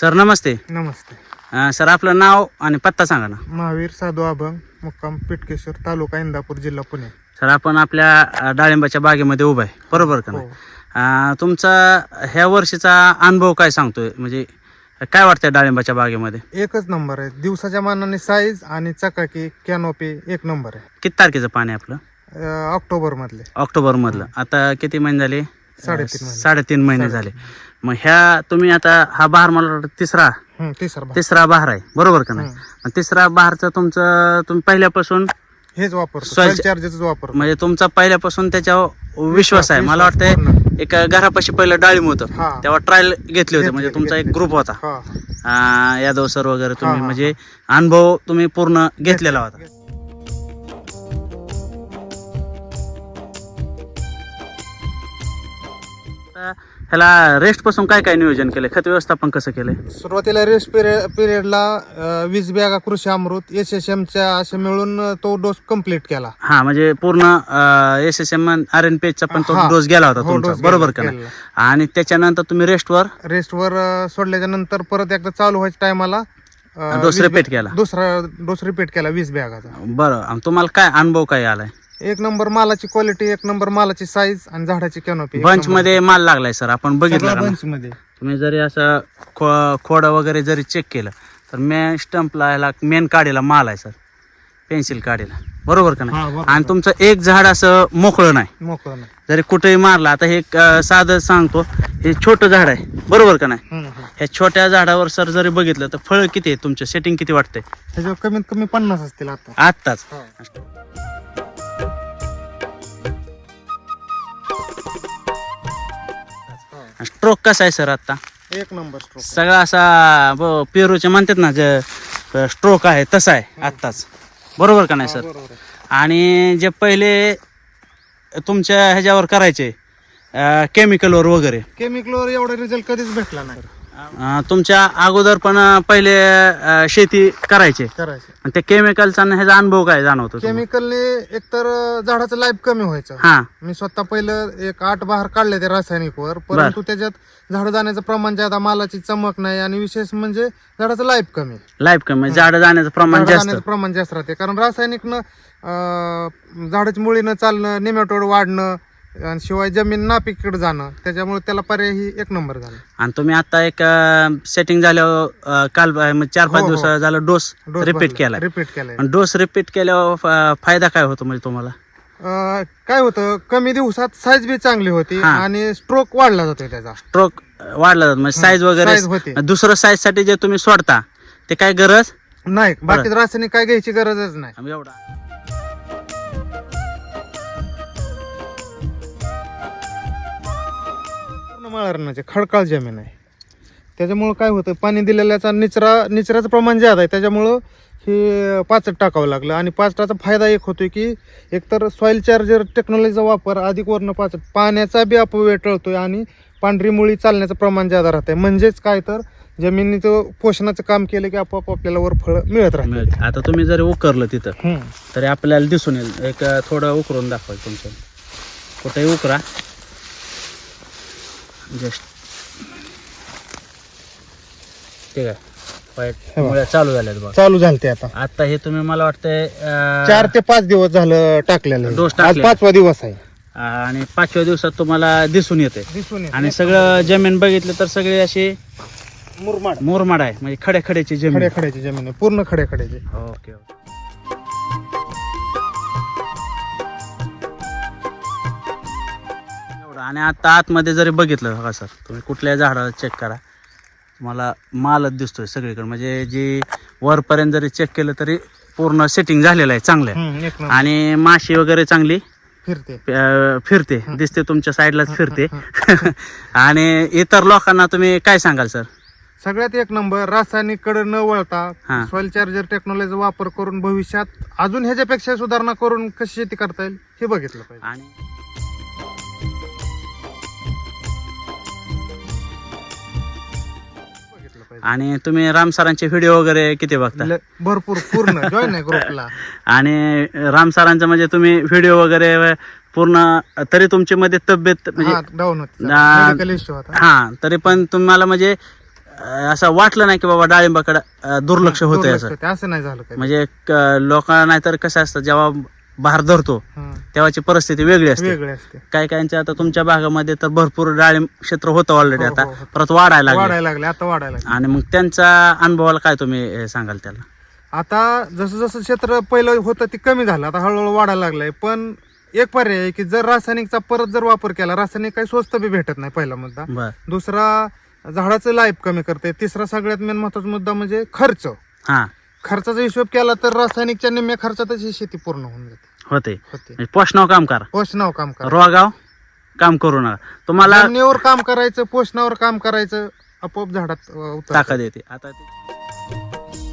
Sir नमस्ते. नमस्ते. अं, sir आपलं नाव आणि पत्ता सांगा ना. महावीर साधू अभंग मुक्काम पिटकेश्वर तालुका इंदापूर जिल्हा पुणे. सर आपण आपल्या अं, डाळिंबाच्या बागेमध्ये उभा आहे. बरोबर का नाही? हो. अं, तुमचा ह्या वर्षीचा अनुभव काय सांगतोय? म्हणजे काय वाटतंय डाळिंबाच्या बागेमध्ये? एकच नंबर आहे. दिवसाच्या मानाने साईज आणि चकाकी कॅनोपी एक नंबर आहे. किती तारखेचं पाणी आपलं? अं, ऑक्टोबर मधले ऑक्टोबर मधलं आता किती महिने झाले? साडेतीन महिने. साडेतीन महिने झाले. मग ह्या तुम्ही आता हा बहार मला वाटतं तिसरा. हं, तिसरा बहार आहे. बरोबर का नाही. मग तिसरा बहारचं तुमचं तुम्ही पहिल्यापासून हेच वापरतो. सॉइल चार्जेस वापरतो. म्हणजे तुमचा पहिल्यापासून त्याच्यावर विश्वास आहे. मला वाटतंय. एक घरापाशी पहिलं डाळिंब होतं. हा. तेव्हा ट्रायल घेतले होते. म्हणजे तुमचा एक. ग्रुप होता. हा. यादव सर वगैरे तुम्ही म्हणजे अनुभव तुम्ही पूर्ण घेतलेला होता. ह्याला रेस्टपासून काय काय नियोजन केलंय? खत व्यवस्थापन कसं केलंय? सुरुवातीला रेस्ट पिरियड पिरियडला वीस बॅगा कृषी अमृत एस एस एमच्या असे मिळून तो डोस कंप्लीट केला. हा म्हणजे पूर्ण S S M R N P चा पण तो हा. डोस गेला होता हो, तुमचा. डोस बरोबर गेला- का नाही? गेला. आणि त्याच्यानंतर तुम्ही रेस्टवर रेस्टवर अं, सोडल्याच्या नंतर परत एकदा चालू व्हायच्या टायमाला डोस repeat केला. दुसरा डोस रिपीट केला वीस बॅगाचा. बरं आणि तुम्हाला काय अनुभव काय आलाय? एक नंबर मालाची क्वालिटी एक नंबर मालाची साईज आणि झाडाची कॅनोपी बंच मध्ये माल लागलाय सर. आपण बघितलं का? बंच मध्ये तुम्ही जरी असं खो खोडं वगैरे जरी चेक केलं तर मेन स्टंपला ह्याला मेन काढीला माल आहे सर. पेन्सिल काढीला बरोबर का नाही. आणि तुमचं एक झाड असं मोकळं नाही. मोकळं नाही. जरी कुठेही मारला आता हे साधं सांगतो हे छोटं झाड आहे. बरोबर का नाही. ह्या छोट्या झाडावर सर जरी बघितलं तर फळ किती आहे तुमचं? सेटिंग किती वाटतंय? त्याच्यावर कमीत कमी पन्नास असतील आता आत्ताच? स्ट्रोक कसा आहे सर आता? एक नंबर स्ट्रोक सगळा असा ब- पेरूचे म्हणतात ना जे स्ट्रोक आहे तसा आहे आत्ताच. बरोबर का नाही सर? बरोबर आहे. आणि जे पहिले तुमच्या ह्याच्यावर करायचे केमिकलवर वगैरे. केमिकलवर एवढा रिझल्ट कधीच भेटला नाही. अं, तुमच्या अगोदर पण अं, पहिले अं, शेती करायचे. करायचं. आणि त्या केमिकलचा न ह्याचा अनुभव काय जाणवतो तुम्हाला? केमिकलने एकतर झाडाचं लाईफ कमी व्हायचं. हा. मी स्वतः पहिलं एक आठ बहार काढले ते रासायनिकवर परंतु त्याच्यात झाड जाण्याचं प्रमाण जादा मालाची चमक नाही आणि विशेष म्हणजे झाडाचं लाईफ कमी. लाईफ कमी झाड जाण्याचं प्रमाण झाडं जास्त. प्रमाण जास्त राहते. कारण रासायनिकनं अं, झाडाची मुळी न चालणं निमेटोड वाढणं आणि शिवाय जमीन नापिकडे जाणं त्याच्यामुळे त्याला पर्याय ही एक नंबर झाला. आणि तुम्ही आता एक सेटिंग झाल्यावर काल चार पाच हो, हो. दिवस झालं डोस रिपीट केलाय. रिपीट केलाय. आणि डोस रिपीट केल्यावर फ- फायदा काय होतो म्हणजे तुम्हाला? अं, काय होतं कमी दिवसात साईज बी चांगली होती हा. आणि स्ट्रोक वाढला जातोय त्याचा. स्ट्रोक वाढला जातो. म्हणजे साईज size वगैरे. दुसरं साईजसाठी जे तुम्ही सोडता ते काय गरज? नाही बाकी रासायनिक काय घ्यायची गरजच नाही. एवढा पूर्ण मळारणाचे खडकाळ जमीन आहे. त्याच्यामुळं काय होतं पाणी दिलेल्याचा निचरा निचऱ्याचं प्रमाण जास्त आहे त्याच्यामुळं हे पाचट टाकावं लागलं. आणि पाचटाचा फायदा एक होतोय की एकतर सॉईल चार्जर टेक्नॉलॉजीचा वापर अधिक वर्ण पाचट. पाण्याचा बी अपव्यय टळतोय आणि पांढरी मुळी चालण्याचं प्रमाण जादा राहतंय. म्हणजेच काय तर जमिनीचं पोषणाचं काम केलं की आपोआप आपल्याला वर फळ मिळत राहते. आता तुम्ही जरी उकरलं तिथं. तरी आपल्याला दिसून येईल. एक थोडं उकरून दाखवा तुमचं कुठेही उकरा. जस्ट. ठीक आहे. मुळ्या चालू झाल्यात बघा. चालू झालं ते आता. आता हे तुम्ही मला वाटतंय चार ते पाच दिवस झालं टाकलेलं. डोस आज टाकलेला. पाचवा दिवस आहे. आणि पाचव्या दिवसात तुम्हाला दिसून येते दिसून येतं. आणि सगळं जमीन बघितलं तर सगळी अशी मुरमाड. मुरमाड आहे. म्हणजे खड्या खड्याची जमीन. खड्या खड्याची जमीन आहे. पूर्ण खड्या खड्याची ओके ओके. आणि आता आतमध्ये जरी बघितलं बघा सर तुम्ही कुठल्याही झाडाला चेक करा. तुम्हाला मालच दिसतोय सगळीकडे. म्हणजे जी वरपर्यंत जरी चेक केलं तरी पूर्ण सेटिंग झालेलं आहे चांगलं आहे. हम्म, एक नंबर. आणि माशी वगैरे चांगली? फिरते. अं, फिरते. दिसते तुमच्या साईडलाच फिरते. आणि इतर लोकांना तुम्ही काय सांगाल सर? सगळ्यात एक नंबर रासायनिककडे न वळता. सॉइल चार्जर टेक्नॉलॉजीचा वापर करून भविष्यात अजून ह्याच्यापेक्षा सुधारणा करून कशी शेती करता येईल हे बघितलं पाहिजे. आणि आणि तुम्ही राम सरांचे व्हिडिओ वगैरे किती बघता? ल- भरपूर पूर्ण. जॉईन आहे ग्रुपला आणि राम सरांचं म्हणजे तुम्ही व्हिडिओ वगैरे पूर्ण तरी तुमची मध्ये तब्येत म्हणजे डाऊन होत. ना- मेडिकल इश्यू होता. हा तरी पण तुम्हाला म्हणजे अं, असं वाटलं नाही की बाबा डाळिंबाकडे दुर्लक्ष होतंय दुर्लक्ष असं. असं नाही झालं काही म्हणजे क- लोकांना नाहीतर कसं असतं जेव्हा बहार धरतो हं. तेव्हाची परिस्थिती वेगळी असते. वेगळे असते. काही काहींच्या आता तुमच्या भागामध्ये तर भरपूर डाळिंब क्षेत्र होतं ऑलरेडी हो, आता. हो. परत वाढायला लागले. वाढायला लागले आता वाढायला लागले. आणि मग त्यांच्या अनुभवाला काय तुम्ही सांगाल त्याला? आता जसं जसं क्षेत्र पहिलं होतं ते कमी झालं. आता हळूहळू वाढायला लागलंय. पण एक पर्याय आहे की जर रासायनिकचा परत जर वापर केला रासायनिक काही स्वस्त बी भेटत नाही पहिला मुद्दा. बर. दुसरा झाडाचं लाईफ कमी करते. तिसरा सगळ्यात मेन महत्त्वाचा मुद्दा म्हणजे खर्च. हा. खर्चाचा हिशोब केला तर रासायनिकच्या निम्म्या खर्चातच ही शेती पूर्ण होऊन जाते. होते. होते. म्हणजे पोषणावर काम करा. पोषणावर काम करा. रोगाव काम करू नका. तुम्हाला जमिनीवर काम करायचं पोषणावर काम करायचं आपोआप झाडात अं. ताकद येते. आता ते-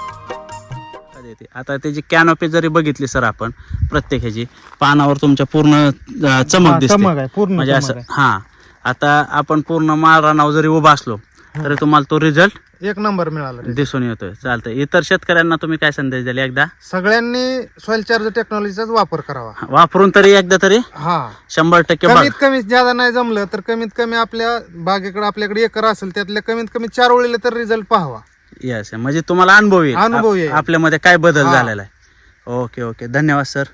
ताकद येते. आता त्याची कॅनोपी जरी बघितली सर आपण प्रत्येक ह्याची पानावर तुमच्या पूर्ण अं, चमक हा, दिसते. चमक आहे. पूर्ण म्हणजे चमक असं आहे. हा. आता आपण पूर्ण माळरानावर जरी उभा असलो तरी तुम्हाला तो रिझल्ट एक नंबर मिळाला. दिसून येतोय. चालतंय. इतर शेतकऱ्यांना तुम्ही काय संदेश द्याल एकदा? सगळ्यांनी सॉइल चार्ज टेक्नॉलॉजीचाच वापर करावा. वापरून तरी एकदा तरी? हा. शंभर टक्के कमीत कमी ज्यादा नाही जमलं तर कमीत कमी आपल्या बागेकडे आपल्याकडे एकर असेल त्यातल्या कमीत कमी चार ओळीला तर रिझल्ट पाहावा. येस म्हणजे तुम्हाला अनुभव येईल. अनुभव आप-. आपल्यामध्ये काय बदल हा. झालेला आहे? Okay okay. धन्यवाद सर